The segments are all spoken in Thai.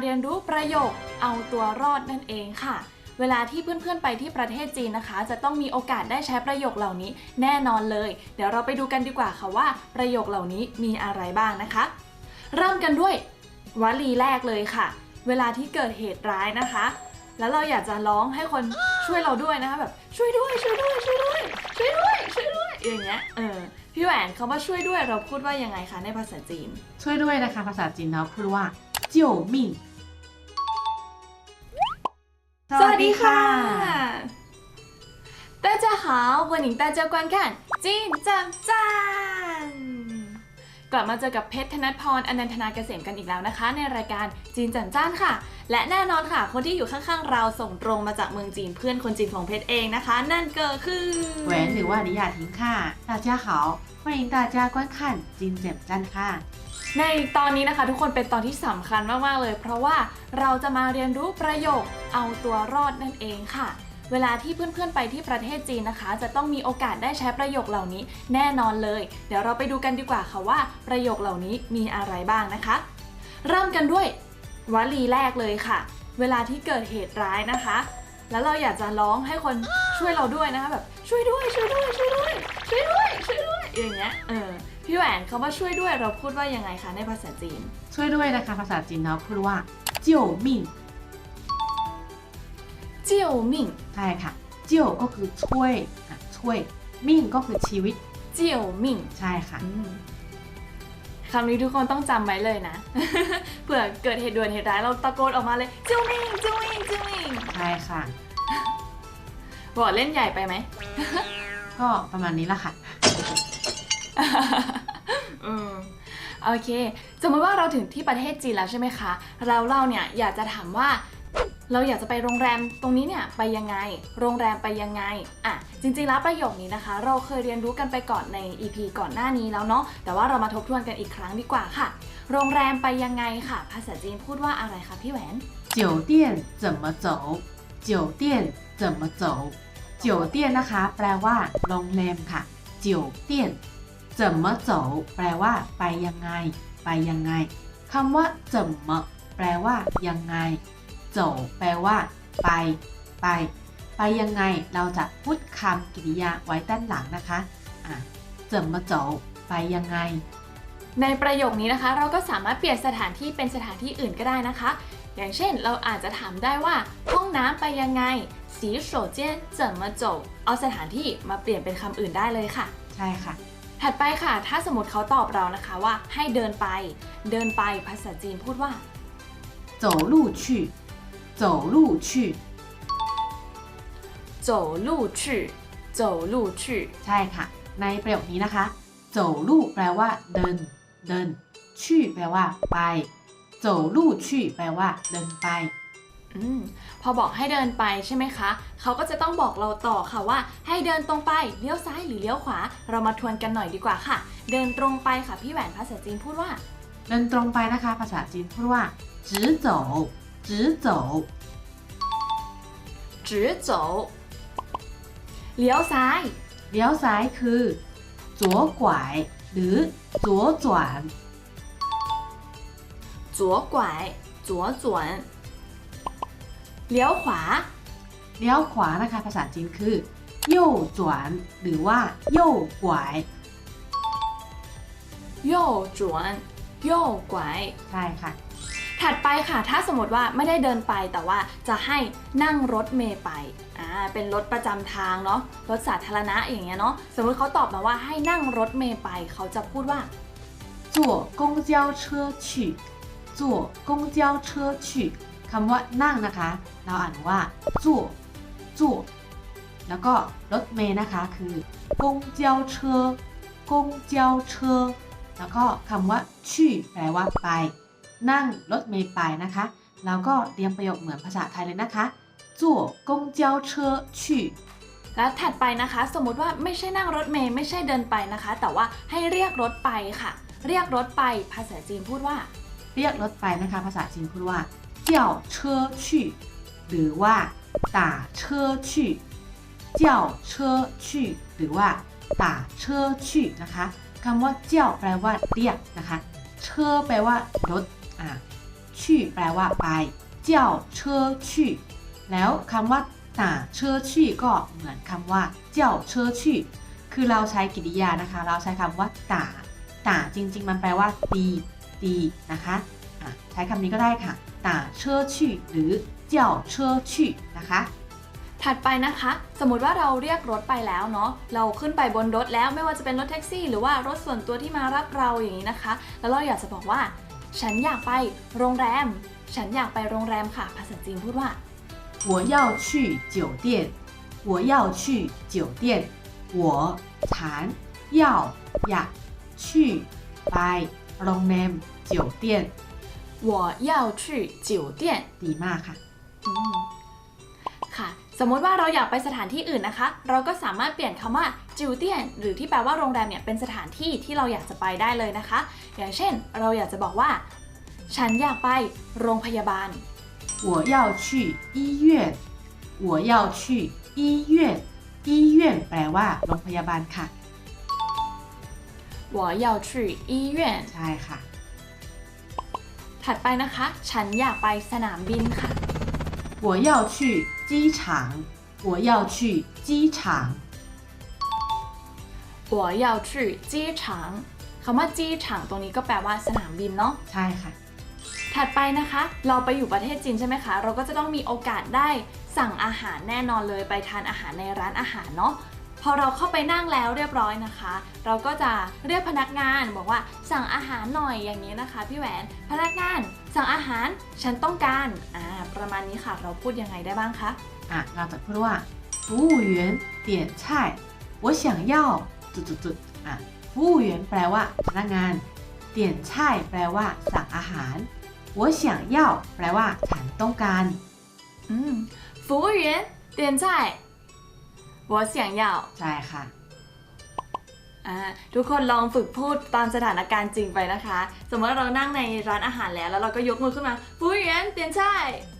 เรียนรู้ประโยคเอาตัวรอดนั่นเองค่ะ เวลาที่เพื่อนๆไปที่ประเทศจีนนะคะ จะต้องมีโอกาสได้ใช้ประโยคเหล่านี้แน่นอนเลย เดี๋ยวเราไปดูกันดีกว่าค่ะว่า ประโยคเหล่านี้มีอะไรบ้างนะคะ เริ่มกันด้วยวลีแรกเลยค่ะ เวลาที่เกิดเหตุร้ายนะคะ แล้วเราอยากจะร้องให้คนช่วยเราด้วยนะคะแบบช่วยด้วยช่วยด้วยช่วยด้วยช่วยด้วยช่วยด้วยอย่างเงี้ยเออพี่แหวนคำว่าช่วยด้วยเราพูดว่ายังไงคะในภาษาจีน ช่วยด้วยนะคะ ภาษาจีนเราพูดว่าเจียวมิ่ง สวัสดีค่ะ大家好欢迎大家观看จีนจำจานกลับมาเจอกับเพชรธนัทพรอนันทนาเกษมกันอีกแล้วนะคะ ในรายการจีนจันจ้านค่ะ และแน่นอนค่ะ คนที่อยู่ข้างๆ เราส่งตรงมาจากเมืองจีนเพื่อนคนจีนของเพชรเองนะคะ นั่นก็คือ แหวนหรือว่าลิยาทิงค่ะ大家好欢迎大家观看จินแจ่มจันค่ะ ในตอนนี้นะคะทุกคนเป็นตอนที่สำคัญมากๆเลย เพราะว่าเราจะมาเรียนรู้ประโยคเอาตัวรอดนั่นเองค่ะ เวลาที่เพื่อนๆไปที่ประเทศจีนนะคะ จะต้องมีโอกาสได้ใช้ประโยคเหล่านี้แน่นอนเลย เดี๋ยวเราไปดูกันดีกว่าค่ะว่า ประโยคเหล่านี้มีอะไรบ้างนะคะ เริ่มกันด้วยวลีแรกเลยค่ะ เวลาที่เกิดเหตุร้ายนะคะ แล้วเราอยากจะร้องให้คนช่วยเราด้วยนะคะแบบช่วยด้วยช่วยด้วยช่วยด้วยช่วยด้วยช่วยด้วยอย่างเงี้ยเออ พี่แหวนคำว่าช่วยด้วยเราพูดว่ายังไงคะในภาษาจีน ช่วยด้วยนะคะภาษาจีนเราพูดว่าเจียวมิ่งเจียวมิ่งใช่ค่ะ เจียวก็คือช่วยอะช่วย มิ่งก็คือชีวิต เจียวมิ่งใช่ค่ะ อืมคำนี้ทุกคนต้องจำไว้เลยนะ เผื่อเกิดเหตุด่วนเหตุร้ายเราตะโกนออกมาเลยเจียวมิ่งเจียวมิ่งเจียวมิ่งใช่ค่ะ บอกเล่นใหญ่ไปไหม ก็ประมาณนี้ละค่ะ อืมโอเค สมมติว่าเราถึงที่ประเทศจีนแล้วใช่ไหมคะ เราเราเนี่ยอยากจะถามว่า เราอยากจะไปโรงแรมตรงนี้เนี่ยไปยังไง โรงแรมไปยังไง อ่ะ จริงๆแล้วประโยคนี้นะคะ เราเคยเรียนรู้กันไปก่อนใน EP ก่อนหน้านี้แล้วเนาะ แต่ว่าเรามาทบทวนกันอีกครั้งดีกว่าค่ะ โรงแรมไปยังไงค่ะ ภาษาจีนพูดว่าอะไรคะพี่แหวน 酒店怎么走酒店怎么走酒店นะคะ แปลว่า โรงแรมค่ะ酒店 怎么走แปลว่า ไปยังไง ไปยังไงคำว่า怎么แปลว่า ยังไง走แปลว่า ไป ไป ไปยังไง เราจะพูดคำกริยาไว้ด้านหลังนะคะอ่ะ怎么走ไปยังไง ในประโยคนี้นะคะ เราก็สามารถเปลี่ยนสถานที่เป็นสถานที่อื่นก็ได้นะคะ อย่างเช่น เราอาจจะถามได้ว่า ห้องน้ำไปยังไงสีโฉเจี้ยนเจิ่มาโจเอาสถานที่มาเปลี่ยนเป็นคำอื่นได้เลยค่ะ ใช่ค่ะ ถัดไปค่ะ ถ้าสมมติเขาตอบเรานะคะว่าให้เดินไป เดินไปภาษาจีนพูดว่า 走路去走路去โจลู่ชื่อโจลู่ชื่อ ใช่ค่ะ ในประโยคนี้นะคะโจลู่แปลว่า เดิน เดิน ชื่อแปลว่า ไปโจลู่ชื่อแปลว่า เดินไป อพอบอกให้เดินไปใช่ไหมคะ เขาก็จะต้องบอกเราต่อค่ะว่า ให้เดินตรงไปเลี้ยวซ้ายหรือเลี้ยวขวา เรามาทวนกันหน่อยดีกว่าค่ะ เดินตรงไปค่ะพี่แหวนภาษาจีนพูดว่า เดินตรงไปนะคะ ภาษาจีนพูดว่าจื้อโจจื้อโจจื้อโจเลี้ยวซ้าย เลี้ยวซ้ายคือจัวกวายหรือจัวจวนจัวกวายจัวจวนจวน เลี้ยวขวา เลี้ยวขวานะคะ ภาษาจีนคือ右转หรือว่า右拐โย่จวนโย่กวาย ใช่ค่ะ ถัดไปค่ะ ถ้าสมมติว่าไม่ได้เดินไปแต่ว่าจะให้นั่งรถเมย์ไป อ่า เป็นรถประจำทางเนาะ รถสาธารณะอย่างเงี้ยเนาะ สมมติเขาตอบมาว่าให้นั่งรถเมย์ไป เขาจะพูดว่า 坐公交车去坐公交车去 คำว่านั่งนะคะ เราอ่านว่าจู่จู่แล้วก็รถเมย์นะคะคือกงเจียวเชอกงเจียวเชอแล้วก็คำว่าชี่แปลว่าไป นั่งรถเมย์ไปนะคะแล้วก็เตรียมประโยคเหมือนภาษาไทยเลยนะคะจู่กงเจียวเชอชี่แล้วถัดไปนะคะ สมมุติว่าไม่ใช่นั่งรถเมย์ไม่ใช่เดินไปนะคะ แต่ว่าให้เรียกรถไปค่ะ เรียกรถไปภาษาจีนพูดว่า เรียกรถไปนะคะ ภาษาจีนพูดว่า เจ้าเชอชี่หรือว่าต่าเชอชี่เจ้าเชอชี่หรือว่าต่าเชอชี่นะคะคำว่าเจ้าแปลว่าเรียกนะคะเชอแปลว่ารถอ่าชี่แปลว่าไปเจ้าเชอชี่แล้วคำว่าต่าเชอชี่ก็เหมือนคำว่าเจ้าเชอชี่คือเราใช้กริยานะคะ เราใช้คำว่าต่าต่าจริง ๆ มันแปลว่าตีตีนะคะ ช้คำนี้ก็ได้ค่ะต่าเชอชี่หรือเจ้าเชอชี่นะคะ ถัดไปนะคะ สมมติว่าเราเรียกรถไปแล้วเนาะเราขึ้นไปบนรถแล้วไม่ว่าจะเป็นรถแท็กซี่ หรือว่ารถส่วนตัวที่มารับเราอย่างนี้นะคะ แล้วเราอยากจะบอกว่า ฉันอยากไปโรงแรม ฉันอยากไปโรงแรมค่ะ ภาษาจีนพูดว่า 我要去酒店，我要去酒店，我ฉัน要อยาก去ไปโรงแรม酒店 我要去酒店 ดีมากค่ะ อืมค่ะ สมมติว่าเราอยากไปสถานที่อื่นนะคะ เราก็สามารถเปลี่ยนคำว่าจิวเตียนหรือที่แปลว่าโรงแรมเนี่ยเป็นสถานที่ที่เราอยากจะไปได้เลยนะคะ อย่างเช่น เราอยากจะบอกว่า ฉันอยากไปโรงพยาบาล 我要去医院我要去医院医院แปลว่าโรงพยาบาลค่ะ 我要去医院 ใช่ค่ะ ถัดไปนะคะ ฉันอยากไปสนามบินค่ะ 我要去机场我要去机场我要去机场คำว่าจีฉางตรงนี้ก็แปลว่าสนามบินเนาะ ใช่ค่ะ ถัดไปนะคะ เราไปอยู่ประเทศจีนใช่ไหมคะ เราก็จะต้องมีโอกาสได้สั่งอาหารแน่นอนเลยไปทานอาหารในร้านอาหารเนาะ พอเราเข้าไปนั่งแล้วเรียบร้อยนะคะ เราก็จะเรียกพนักงานบอกว่าสั่งอาหารหน่อยอย่างนี้นะคะพี่แหวน พนักงาน สั่งอาหารฉันต้องการ อ่า ประมาณนี้ค่ะ เราพูดยังไงได้บ้างคะ อ่ะ เราจะพูดว่า服务员点菜我想要จุดจุดจุดๆๆอ่ะ服务员แปลว่าพนักงาน点菜แปลว่า สั่งอาหาร我想要แปลว่า ฉันต้องการ อืม服务员点菜 หัวเสียงยาว ใช่ค่ะทุกคนลองฝึกพูดตามสถานการณ์จริงไปนะคะ สมมติเรานั่งในร้านอาหารแล้ว แล้วเราก็ยกมือขึ้นมาฟูเรียนเตียนใช่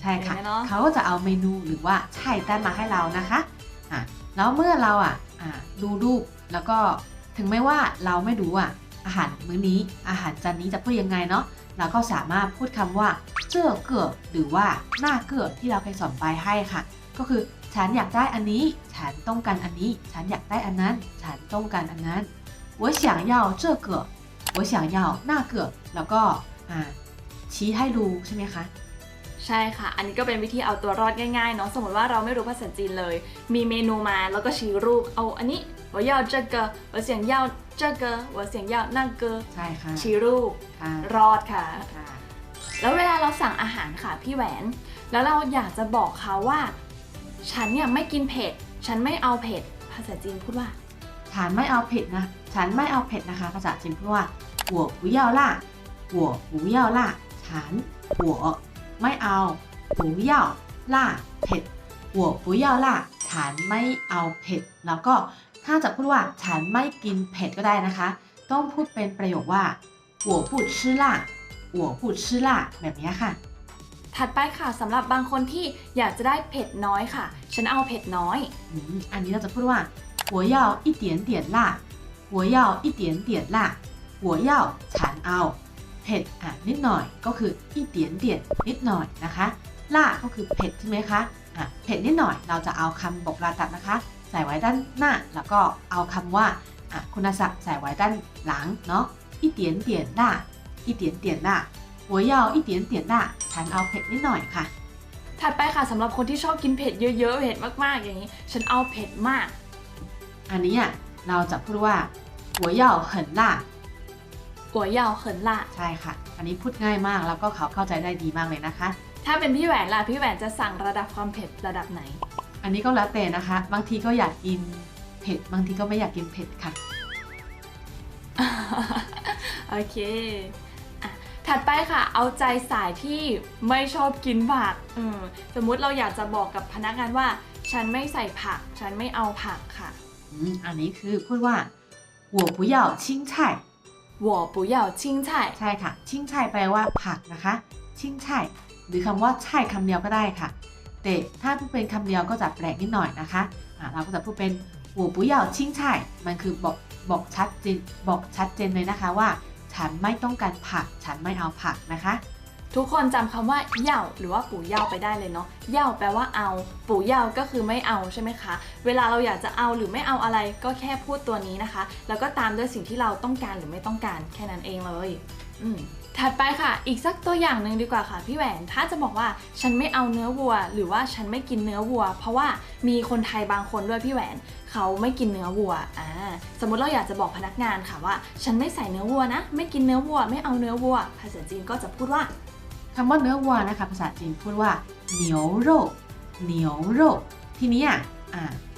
ใช่ค่ะ เห็นไขาจะเอาเมนูหรือว่าไช่แต้มมาให้เรานะคะอะแล้วเมื่อเราอะอะดูรูปแล้วก็ถึงแม้ว่าเราไม่ดูอะอาหารมื้อนี้อาหารจานนี้จะพูดยังไงเนาะเราก็สามารถพูดคำว่าเจ้อเกือหรือว่าหน้าเกือที่เราเคยสอนไปให้ค่ะ ก็คือ ฉันอยากได้อันนี้ ฉันต้องการอันนี้ ฉันอยากได้อันนั้น ฉันต้องการอันนั้น我想要这个我想要那个แล้วก็อ่าชี้ให้ดูใช่ไหมคะ ใช่ค่ะ อันนี้ก็เป็นวิธีเอาตัวรอดง่ายๆเนาะ สมมติว่าเราไม่รู้ภาษาจีนเลย มีเมนูมาแล้วก็ชี้รูป เอาอันนี้我要这个我想要这个我想要那个 ใช่ค่ะ ชี้รูป ค่ะ รอดค่ะ ค่ะ แล้วเวลาเราสั่งอาหารค่ะพี่แหวน แล้วเราอยากจะบอกเขาว่า ฉันเนี่ยไม่กินเผ็ด ฉันไม่เอาเผ็ด ภาษาจีนพูดว่า ฉันไม่เอาเผ็ดนะ ฉันไม่เอาเผ็ดนะคะ ภาษาจีนพูดว่าหัวหูเย่าล่าหัฉัน我ไม่เอา不要辣เผ็ด我不要辣ฉันไม่เอาเผ็ด แล้วก็ถ้าจะพูดว่าฉันไม่กินเผ็ดก็ได้นะคะ ต้องพูดเป็นประโยคว่าหัวปูดชื่ล่าหัวปูดชื่อล่าแบบนี้ค่ะ ถัดไปค่ะสำหรับบางคนที่อยากจะได้เผ็ดน้อยค่ะ ฉันเอาเผ็ดน้อย อืมอันนี้เราจะพูดว่า我要一点点辣我要一点点辣我要ฉันเอาเผ็ดอ่ะนิดหน่อยก็คือ一点点นิดหน่อยนะคะล่าก็คือเผ็ดใช่ไหมคะอ่ะเผ็ดนิดหน่อยเราจะเอาคำบอกลาตัดนะคะ ใส่ไว้ด้านหน้า แล้วก็เอาคำว่าอ่ะคุณศักดิ์ใส่ไว้ด้านหลังเนาะ一点点辣一点点辣 หัวยาวอีเตียนเตียนด่าฉันเอาเผ็ดนิดหน่อยค่ะ ถัดไปค่ะสำหรับคนที่ชอบกินเผ็ดเยอะๆเผ็ดมากๆอย่างนี้ ฉันเอาเผ็ดมาก อันนี้อะเราจะพูดว่าหัวยาวเหินล่าก๋วยเยาเหินล่ะ ใช่ค่ะ อันนี้พูดง่ายมากแล้วก็เขาเข้าใจได้ดีมากเลยนะคะ ถ้าเป็นพี่แหวนล่ะ พี่แหวนจะสั่งระดับความเผ็ดระดับไหน อันนี้ก็แล้วแต่นะคะ บางทีก็อยากกินเผ็ด บางทีก็ไม่อยากกินเผ็ดค่ะ โอเค ถัดไปค่ะ เอาใจสายที่ไม่ชอบกินผักอืมสมมุติเราอยากจะบอกกับพนักงานว่า ฉันไม่ใส่ผัก ฉันไม่เอาผักค่ะ อืมอันนี้คือพูดว่า我不要青菜我不要青菜 ใช่ค่ะ ชิ่งช่ายแปลว่าผักนะคะ ชิ่งช่ายหรือคำว่าใช่คำเดียวก็ได้ค่ะ แต่ถ้าพูดเป็นคำเดียวก็จะแปลกนิดหน่อยนะคะอ่ะเราก็จะพูดเป็น我不要青菜มันคือบอกบอกชัดเจนบอกชัดเจนเลยนะคะว่า ฉันไม่ต้องการผัก ฉันไม่เอาผักนะคะ ทุกคนจำคำว่าเหย่าหรือว่าปู่เหย่าไปได้เลยเนาะเหย่าแปลว่าเอา ปู่เหย่าก็คือไม่เอาใช่ไหมคะ เวลาเราอยากจะเอาหรือไม่เอาอะไรก็แค่พูดตัวนี้นะคะ แล้วก็ตามด้วยสิ่งที่เราต้องการหรือไม่ต้องการแค่นั้นเองเลย อืม ถัดไปค่ะ อีกสักตัวอย่างหนึ่งดีกว่าค่ะพี่แหวน ถ้าจะบอกว่าฉันไม่เอาเนื้อวัว หรือว่าฉันไม่กินเนื้อวัว เพราะว่ามีคนไทยบางคนด้วยพี่แหวนเขาไม่กินเนื้อวัว อ่า สมมติเราอยากจะบอกพนักงานค่ะว่า ฉันไม่ใส่เนื้อวัวนะ ไม่กินเนื้อวัว ไม่เอาเนื้อวัว ภาษาจีนก็จะพูดว่าคำว่าเนื้อวัวนะคะภาษาจีนพูดว่าเหนียวโรเหนียวโรทีนี้อะ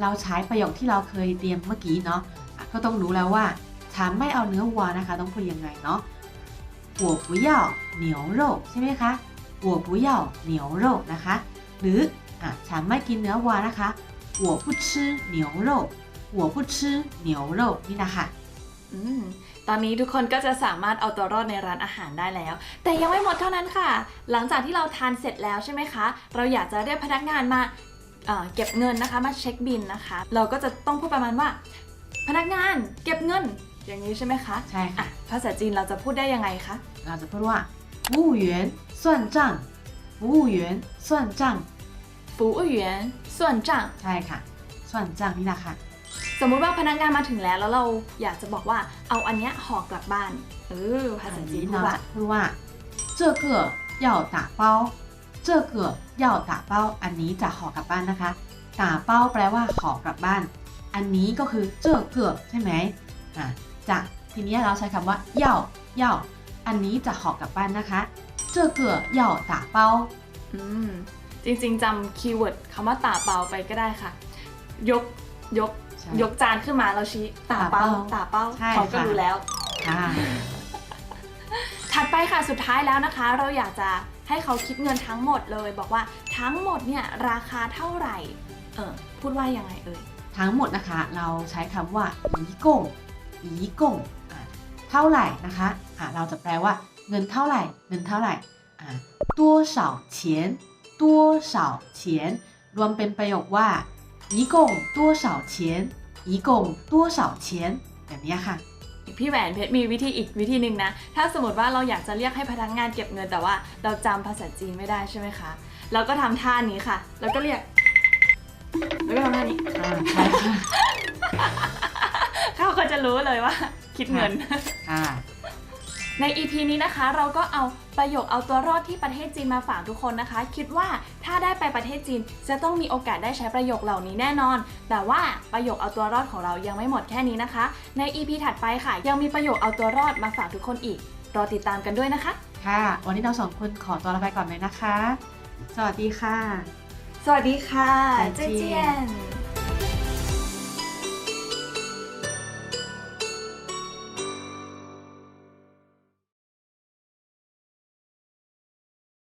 เราใช้ประโยคที่เราเคยเตรียมเมื่อกี้เนาะอะก็ต้องรู้แล้วว่าฉันไม่เอาเนื้อวัวนะคะ ต้องพูดยังไงเนาะ 我不要牛肉ใช่ไหมคะ我不要牛肉นนะคะ หรืออะฉันไม่กินเนื้อวัวนะคะ我不吃牛肉我不吃牛肉นี่นะคะอืมตอนนี้ทุกคนก็จะสามารถเอาตัวรอดในร้านอาหารได้แล้ว แต่ยังไม่หมดเท่านั้นค่ะ หลังจากที่เราทานเสร็จแล้วใช่ไหมคะ เราอยากจะเรียกพนักงานมาเก็บเงินนะคะ มาเช็คบินนะคะ เราก็จะต้องพูดประมาณว่า พนักงานเก็บเงิน อย่างนี้ใช่ไหมคะ ใช่ค่ะ ภาษาจีนเราจะพูดได้ยังไงคะ เราจะพูดว่า服务员算账服务员算账服务员ส่วนจ่าง ใช่ค่ะ ส่วนจ้างนี่นะคะ สมมุติว่าพนักงานมาถึงแล้วแล้วเราอยากจะบอกว่าเอาอันเนี้ยห่อกลับบ้าน เออ ภาษาจีนพูด เรา ว่า จะพูดว่า这个要打包这个要打包อันนี้จะห่อกลับบ้านนะคะ打包แปลว่าห่อกลับบ้าน อันนี้ก็คือ这个ใช่ไหมอ่ะจะทีนี้เราใช้คำว่า要要 อันนี้จะห่อกลับบ้านนะคะเจอเก๋อหย่าตาเปาอืมจริงๆจำคีย์เวิร์ดคำว่าตาเปาไปก็ได้ค่ะ ยกยกยกจานขึ้นมาเราชี้ตาเป้าตาเป้าเขาก็รู้แล้วถัดไปค่ะสุดท้ายแล้วนะคะ เราอยากจะให้เขาคิดเงินทั้งหมดเลย บอกว่าทั้งหมดเนี่ยราคาเท่าไหร่เออพูดว่ายังไงเอ่ยทั้งหมดนะคะ เราใช้คำว่าอีกงอีกง เท่าไหร่นะคะอ่ะเราจะแปลว่า เงินเท่าไหร่ เงินเท่าไหร่อ่ะ多少钱多少钱รวมเป็นประโยคว่า一共多少钱一共多少钱แบบนี้ค่ะ พี่แหวนเพชรมีวิธีอีกวิธีหนึ่งนะ ถ้าสมมติว่าเราอยากจะเรียกให้พนักงานเก็บเงินแต่ว่าเราจำภาษาจีนไม่ได้ใช่ไหมคะ เราก็ทำท่านี้ค่ะ แล้วก็เรียก แล้วก็ทำท่านี้ อ่าใช่ค่ะ เขาก็จะรู้เลยว่า คิดเงินค่ะใน EP นี้นะคะเราก็เอาประโยคเอาตัวรอดที่ประเทศจีนมาฝากทุกคนนะคะ คิดว่าถ้าได้ไปประเทศจีน จะต้องมีโอกาสได้ใช้ประโยคเหล่านี้แน่นอน แต่ว่าประโยคเอาตัวรอดของเรายังไม่หมดแค่นี้นะคะ ใน EP ถัดไปค่ะ ยังมีประโยคเอาตัวรอดมาฝากทุกคนอีก รอติดตามกันด้วยนะคะ ค่ะ วันนี้เราสองคนขอตัวลาไปก่อนเลยนะคะ สวัสดีค่ะ สวัสดีค่ะ再见เจเจียน